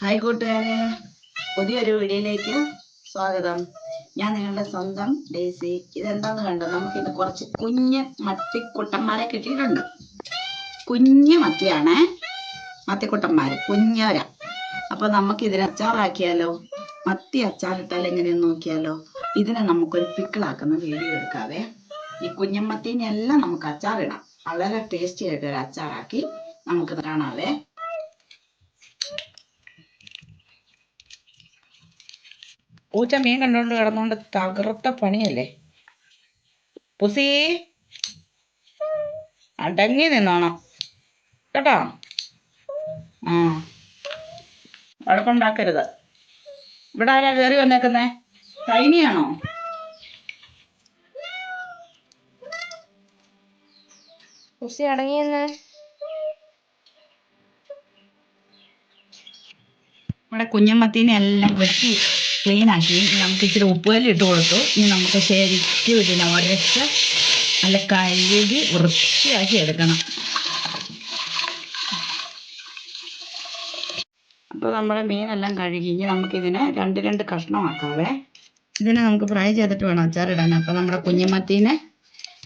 Hi കൂട്ടുകാരെ. പുതിയൊരു വീഡിയോയിലേക്ക് സ്വാഗതം. ഞാൻ നിങ്ങളുടെ സ്വന്തം ഡേസി. ഇതെന്താന്ന് നമുക്ക് നമുക്കിത് കുറച്ച് കുഞ്ഞ് മത്തിക്കുട്ടന്മാരെ കിട്ടിയിട്ടുണ്ട്. കുഞ്ഞ് മത്തിയാണേ. മത്തിക്കുട്ടന്മാര് കുഞ്ഞോര അപ്പൊ നമുക്ക് ഇതിനെ അച്ചാറാക്കിയാലോ? മത്തി അച്ചാറിട്ടാൽ എങ്ങനെയെന്ന് നോക്കിയാലോ? ഇതിനെ നമുക്കൊരു പിക്കിളാക്കുന്ന വീഡിയോ എടുക്കാവേ. ഈ കുഞ്ഞമ്മത്തീനെല്ലാം നമുക്ക് അച്ചാറിടാം. വളരെ ടേസ്റ്റി ആയിട്ട് ഒരു അച്ചാറാക്കി നമുക്ക് കാണാവേ. പൂച്ച മീൻ കണ്ടോണ്ട് കിടന്നോണ്ട് തകർത്ത പണിയല്ലേ? പുസി. അടങ്ങി നിന്നോണം. കേട്ടോ? ആ. വഴക്കുണ്ടാക്കരുത്. ഇവിടെ ആരാ കയറി വന്നേക്കുന്നേ? കൈനിയാണോ പുസി അടങ്ങിയെന്ന് ഇവിടെ കുഞ്ഞമ്മത്തീനെ എല്ലാം വെട്ടി. ക്ലീൻ ആക്കി നമുക്ക് ഇച്ചിരി ഉപ്പുകല്ല് ഇട്ട് കൊടുത്തു. ഇനി നമുക്ക് ശരിക്കും ഇതിനെ ഉരച്ച് നല്ല കഴുകി വൃത്തിയാക്കി എടുക്കണം. അപ്പോൾ നമ്മുടെ മീനെല്ലാം കഴുകി ഇനി നമുക്കിതിനെ രണ്ട് രണ്ട് കഷ്ണമാക്കാവേ. ഇതിനെ നമുക്ക് ഫ്രൈ ചെയ്തിട്ട് വേണം അച്ചാറിടാൻ അപ്പോൾ നമ്മുടെ കുഞ്ഞുമത്തീനെ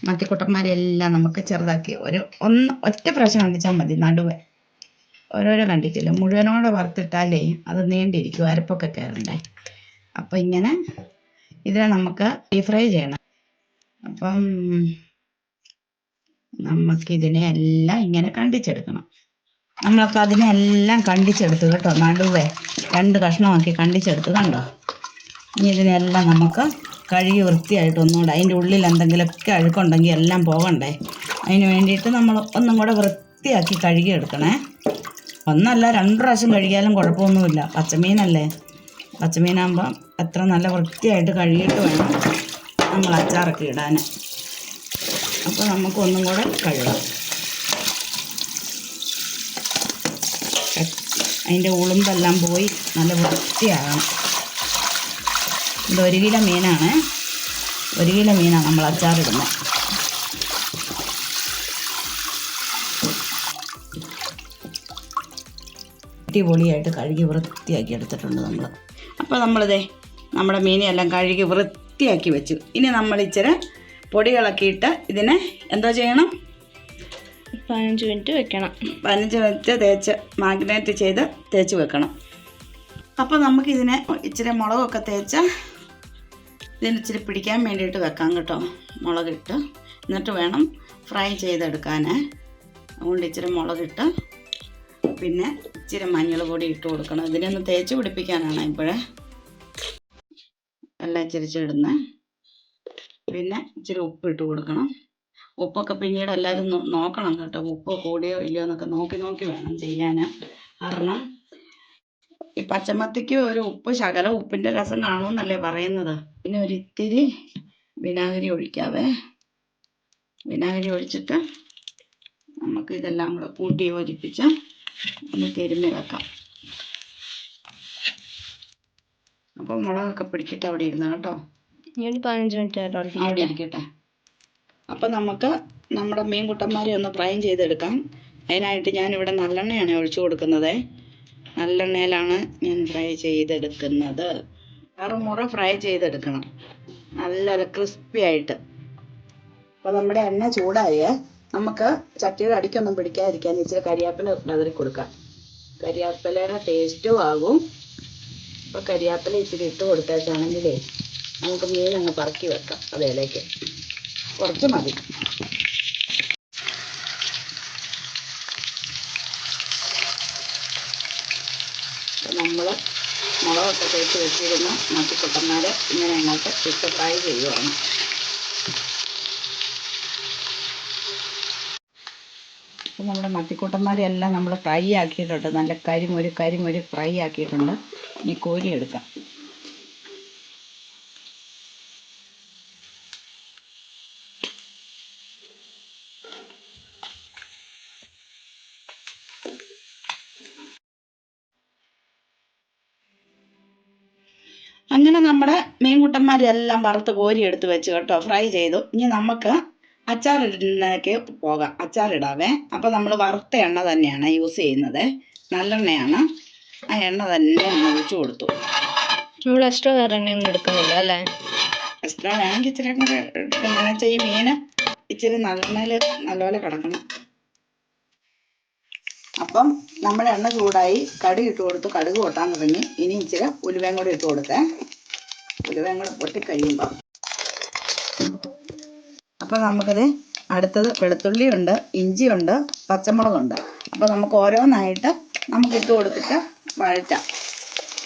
മത്തിക്കുട്ടന്മാരെല്ലാം നമുക്ക് ചെറുതാക്കി ഒരു ഒന്ന് ഒറ്റ പ്രാവശ്യം കണ്ടിച്ചാൽ മതി നടുവേ. ഓരോരോ കണ്ടിട്ടില്ല? മുഴുവനോടെ വറുത്തിട്ടാലേ അത് നീണ്ടിരിക്കും അരപ്പൊക്കെ കയറണ്ടേ? അപ്പം ഇങ്ങനെ ഇതിനെ നമുക്ക് ഡീപ് ഫ്രൈ ചെയ്യണം. അപ്പം നമുക്കിതിനെ എല്ലാം ഇങ്ങനെ കണ്ടിച്ചെടുക്കണം. നമ്മളപ്പോൾ അതിനെ എല്ലാം കണ്ടിച്ചെടുത്തു കേട്ടോ. നടുവേ രണ്ട് കഷ്ണമാക്കി കണ്ടിച്ചെടുത്ത് കണ്ടോ? ഇനി ഇതിനെല്ലാം നമുക്ക് കഴുകി വൃത്തിയായിട്ട് ഒന്നുകൂടെ അതിന്റെ ഉള്ളിൽ എന്തെങ്കിലുമൊക്കെ അഴുക്കുണ്ടെങ്കിൽ എല്ലാം പോകണ്ടേ? അതിന് വേണ്ടിയിട്ട് നമ്മൾ ഒന്നും കൂടെ വൃത്തിയാക്കി കഴുകി എടുക്കണേ ഒന്നല്ല രണ്ട് പ്രാവശ്യം കഴുകിയാലും കുഴപ്പമൊന്നുമില്ല. പച്ചമീനല്ലേ? പച്ചമീനാകുമ്പോൾ അത്ര നല്ല വൃത്തിയായിട്ട് കഴുകിയിട്ട് വേണം നമ്മൾ അച്ചാറൊക്കെ ഇടാൻ. അപ്പോൾ നമുക്കൊന്നും കൂടെ കഴുകാം. അതിന്റെ ഉളുമ്പെല്ലാം പോയി നല്ല വൃത്തിയാകണം. ഇത് ഒരു കിലോ മീനാണ്. ഒരു കിലോ മീനാണ് നമ്മൾ അച്ചാറിടുന്നത്. അടിപൊളിയായിട്ട് കഴുകി വൃത്തിയാക്കി എടുത്തിട്ടുണ്ട് നമ്മൾ. അപ്പോൾ നമ്മളിതേ നമ്മുടെ മീനെല്ലാം കഴുകി വൃത്തിയാക്കി വെച്ചു. ഇനി നമ്മൾ ഇച്ചിരി പൊടികളൊക്കെ ഇട്ട് ഇതിനെ എന്തോ ചെയ്യണം? പതിനഞ്ച് മിനിറ്റ് വെക്കണം. പതിനഞ്ച് മിനിറ്റ് തേച്ച് മാഗ്നേറ്റ് ചെയ്ത് തേച്ച് വെക്കണം. അപ്പോൾ നമുക്കിതിനെ ഇച്ചിരി മുളകൊക്കെ തേച്ച് ഇതിന് ഇച്ചിരി പിടിക്കാൻ വേണ്ടിയിട്ട് വെക്കാം കേട്ടോ. മുളകിട്ട്. എന്നിട്ട് വേണം ഫ്രൈ ചെയ്തെടുക്കാൻ അതുകൊണ്ട് ഇച്ചിരി മുളകിട്ട് പിന്നെ ഇച്ചിരി മഞ്ഞൾ പൊടി ഇട്ട് കൊടുക്കണം. ഇതിനൊന്ന് തേച്ച് പിടിപ്പിക്കാനാണ് ഇപ്പോഴേ. എല്ലാം ചിരിച്ചിടുന്നത് പിന്നെ ഇച്ചിരി ഉപ്പ് ഇട്ട് കൊടുക്കണം. ഉപ്പൊക്കെ പിന്നീട് എല്ലാവരും നോക്കണം കേട്ടോ. ഉപ്പ് കൂടിയോ ഇല്ലയോ എന്നൊക്കെ നോക്കി നോക്കി വേണം ചെയ്യാൻ കാരണം ഈ പച്ചമത്തിക്ക് ഒരു ഉപ്പ് ശകല ഉപ്പിന്റെ രസം കാണുമെന്നല്ലേ പറയുന്നത്. പിന്നെ ഒരു ഇത്തിരി വിനാഗിരി ഒഴിക്കാവേ. വിനാഗിരി ഒഴിച്ചിട്ട് നമുക്ക് ഇതെല്ലാം കൂടെ കൂട്ടി യോജിപ്പിച്ച് ഒന്ന് തിരുമ്മി വെക്കാം. അപ്പോൾ മുളകൊക്കെ പിടിച്ചിട്ട് അവിടെ ഇരുന്ന് കേട്ടോ. ഇനി പതിനഞ്ച് മിനിറ്റ് അവിടെ ഇരിക്കട്ടെ. അപ്പോൾ നമുക്ക് നമ്മുടെ മീൻ കുട്ടന്മാരെ ഒന്ന് ഫ്രൈ ചെയ്തെടുക്കാം. അതിനായിട്ട് ഞാനിവിടെ നല്ലെണ്ണയാണ് ഒഴിച്ചു കൊടുക്കുന്നത്. നല്ലെണ്ണയിലാണ് ഞാൻ ഫ്രൈ ചെയ്തെടുക്കുന്നത്. കറുമുറ ഫ്രൈ ചെയ്തെടുക്കണം. നല്ല ക്രിസ്പി ആയിട്ട്. അപ്പോൾ നമ്മുടെ എണ്ണ ചൂടായ നമുക്ക് ചട്ടിയുടെ അടിക്കൊന്നും പിടിക്കാതിരിക്കാൻ ഇച്ചിരി കരിയാപ്പില വിതറി കൊടുക്കാം. കരിയാപ്പിലയുടെ ടേസ്റ്റും ആകും. അപ്പോൾ കരിയാപ്പില ഇച്ചിരി ഇട്ട് കൊടുത്തേക്കാണെങ്കിലേ നമുക്ക് മീൻ അങ്ങ് പറക്കി വെക്കാം അതേലേക്ക് കുറച്ച് മതി. നമ്മൾ മുളകൊക്കെ തേച്ച് വെച്ചിരുന്ന മറ്റു കുട്ടന്മാരെ ഇങ്ങനെ അങ്ങോട്ട് ഇട്ട് ഫ്രൈ ചെയ്യുവാണ്. അപ്പോൾ നമ്മുടെ മത്തിക്കൂട്ടന്മാരെല്ലാം നമ്മൾ ഫ്രൈ ആക്കിയിട്ടുണ്ട്. നല്ല കരിമൊരു കരിമൊരു ഫ്രൈ ആക്കിയിട്ടുണ്ട്. ഇനി കോരി എടുക്കാം. അങ്ങനെ നമ്മുടെ മീൻകുട്ടന്മാരെല്ലാം വറുത്ത് കോരി എടുത്ത് വെച്ച് കേട്ടോ. ഫ്രൈ ചെയ്തു. ഇനി നമുക്ക് അച്ചാറിടുന്നതൊക്കെ പോകാം. അച്ചാറിടാവേ. അപ്പോൾ നമ്മൾ വറുത്ത എണ്ണ തന്നെയാണ് യൂസ് ചെയ്യുന്നത്. നല്ലെണ്ണയാണ്. ആ എണ്ണ തന്നെ ഒഴിച്ചു കൊടുത്തു. നമ്മൾ എക്സ്ട്രാ വേറെ എണ്ണയൊന്നും എടുക്കുന്നില്ല അല്ലേ? എക്സ്ട്രാ വേണമെങ്കിൽ ഇച്ചിരി കൂടെ വെച്ചാൽ ഈ മീൻ ഇച്ചിരി നല്ലെണ്ണയിൽ നല്ലപോലെ കിടക്കണം. അപ്പം നമ്മുടെ എണ്ണ ചൂടായി കടുക് ഇട്ട് കൊടുത്തു. കടുക് പൊട്ടാൻ തുടങ്ങി. ഇനി ഇച്ചിരി ഉലുവയും കൂടി ഇട്ട് കൊടുത്തേ. ഉലുവയും കൂടെ പൊട്ടിക്കഴിയുമ്പോൾ അപ്പം നമുക്കത് അടുത്തത് വെളുത്തുള്ളി ഉണ്ട് ഇഞ്ചിയുണ്ട് പച്ചമുളകുണ്ട് അപ്പോൾ നമുക്ക് ഓരോന്നായിട്ട് നമുക്ക് ഇട്ട് കൊടുത്തിട്ട് വഴറ്റാം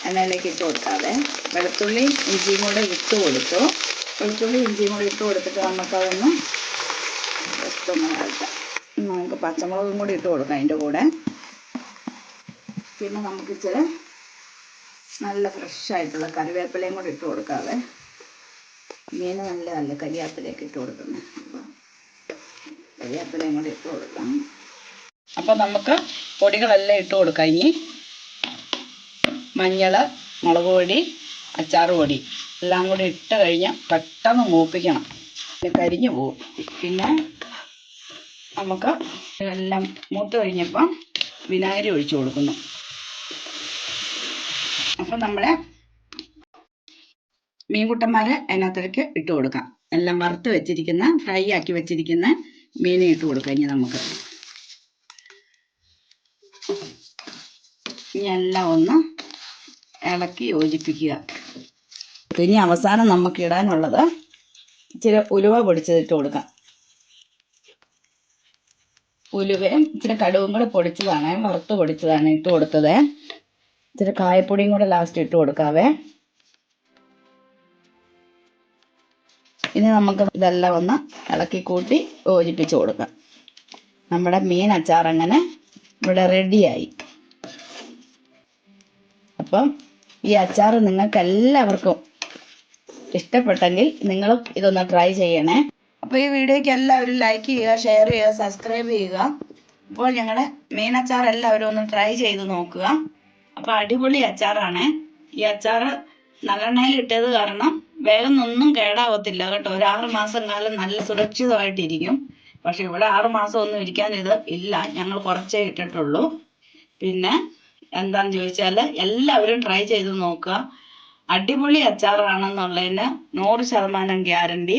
എണ്ണയിലേക്ക് ഇട്ട് കൊടുക്കാതെ വെളുത്തുള്ളി ഇഞ്ചിയും കൂടെ ഇട്ട് കൊടുത്തു. വെളുത്തുള്ളി ഇഞ്ചിയും കൂടെ ഇട്ട് കൊടുത്തിട്ട് നമുക്കതൊന്ന് ഒന്ന് വഴറ്റാം. നമുക്ക് പച്ചമുളകും കൂടി ഇട്ട് കൊടുക്കാം അതിന്റെ കൂടെ. പിന്നെ നമുക്ക് ഇച്ചിരി നല്ല ഫ്രഷ് ആയിട്ടുള്ള കറിവേപ്പിലയും കൂടി ഇട്ട് കൊടുക്കാതെ മീൻ നല്ലതല്ല കരിയാപ്പിലേക്ക് ഇട്ട് അപ്പോൾ കരിയാപ്പിലയും കൂടി ഇട്ട് കൊടുക്കാം. അപ്പൊ നമുക്ക് പൊടികളെല്ലാം ഇട്ട് കൊടുക്കാം ഇനി. മഞ്ഞൾ മുളക് പൊടി അച്ചാർ പൊടി എല്ലാം കൂടി ഇട്ട് കഴിഞ്ഞാൽ പെട്ടെന്ന് മൂപ്പിക്കണം. കരിഞ്ഞു പോവും. പിന്നെ നമുക്ക് എല്ലാം മൂത്ത് കഴിഞ്ഞപ്പം വിനാഗിരി ഒഴിച്ചു കൊടുക്കുന്നു. അപ്പം നമ്മളെ മീൻകുട്ടന്മാരെ അതിനകത്തേക്ക് ഇട്ട് കൊടുക്കാം. എല്ലാം വറുത്ത് വെച്ചിരിക്കുന്ന ഫ്രൈ ആക്കി വെച്ചിരിക്കുന്ന മീനെ ഇട്ട് കൊടുക്കാം ഇനി നമുക്ക്. ഇനി എല്ലാം ഒന്ന് ഇളക്കി യോജിപ്പിക്കുക. ഇനി അവസാനം നമുക്ക് ഇടാനുള്ളത് ഇച്ചിരി ഉലുവ പൊടിച്ചതിട്ട് കൊടുക്കാം. ഉലുവയും ഇച്ചിരി കടുവും കൂടെ പൊടിച്ചതാണ് വറുത്ത് പൊടിച്ചതാണ് ഇട്ട് കൊടുത്തത്. ഇച്ചിരി കായപ്പൊടിയും കൂടെ ലാസ്റ്റ് ഇട്ട് കൊടുക്കാവേ. നമുക്ക് ഇതെല്ലാം ഒന്ന് ഇളക്കി കൂട്ടി യോജിപ്പിച്ച് കൊടുക്കാം. നമ്മുടെ മീൻ അച്ചാർ അങ്ങനെ ഇവിടെ റെഡിയായി അപ്പം ഈ അച്ചാർ നിങ്ങൾക്ക് എല്ലാവർക്കും ഇഷ്ടപ്പെട്ടെങ്കിൽ നിങ്ങൾ ഇതൊന്ന് ട്രൈ ചെയ്യണേ. അപ്പോൾ ഈ വീഡിയോയ്ക്ക് എല്ലാവരും ലൈക്ക് ചെയ്യുക ഷെയർ ചെയ്യുക സബ്സ്ക്രൈബ് ചെയ്യുക. അപ്പോൾ ഞങ്ങളുടെ മീൻ അച്ചാർ എല്ലാവരും ഒന്ന് ട്രൈ ചെയ്ത് നോക്കുക. അപ്പോൾ അടിപൊളി അച്ചാറാണ്. ഈ അച്ചാർ നല്ലെണ്ണയിൽ ഇട്ടത് കാരണം വേഗം ഒന്നും കേടാവത്തില്ല കേട്ടോ. ഒരു ആറ് മാസം കാലം നല്ല സുരക്ഷിതമായിട്ടിരിക്കും. പക്ഷെ ഇവിടെ ആറ് മാസം ഒന്നും ഇരിക്കാൻ ഇത് ഇല്ല. ഞങ്ങൾ കുറച്ചേ ഇട്ടിട്ടുള്ളൂ. പിന്നെ എന്താന്ന് ചോദിച്ചാൽ എല്ലാവരും ട്രൈ ചെയ്ത് നോക്കുക. അടിപൊളി അച്ചാറാണെന്നുള്ളതിന് നൂറ് ശതമാനം ഗ്യാരണ്ടി.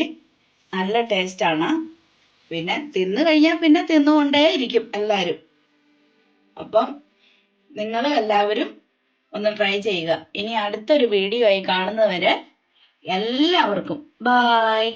നല്ല ടേസ്റ്റാണ്. പിന്നെ തിന്നു കഴിഞ്ഞാൽ പിന്നെ തിന്നുകൊണ്ടേ ഇരിക്കും എല്ലാവരും അപ്പം നിങ്ങൾ എല്ലാവരും ഒന്ന് ട്രൈ ചെയ്യുക. ഇനി അടുത്തൊരു വീഡിയോ ആയി കാണുന്നവരെ എല്ലാവർക്കും. ബായ്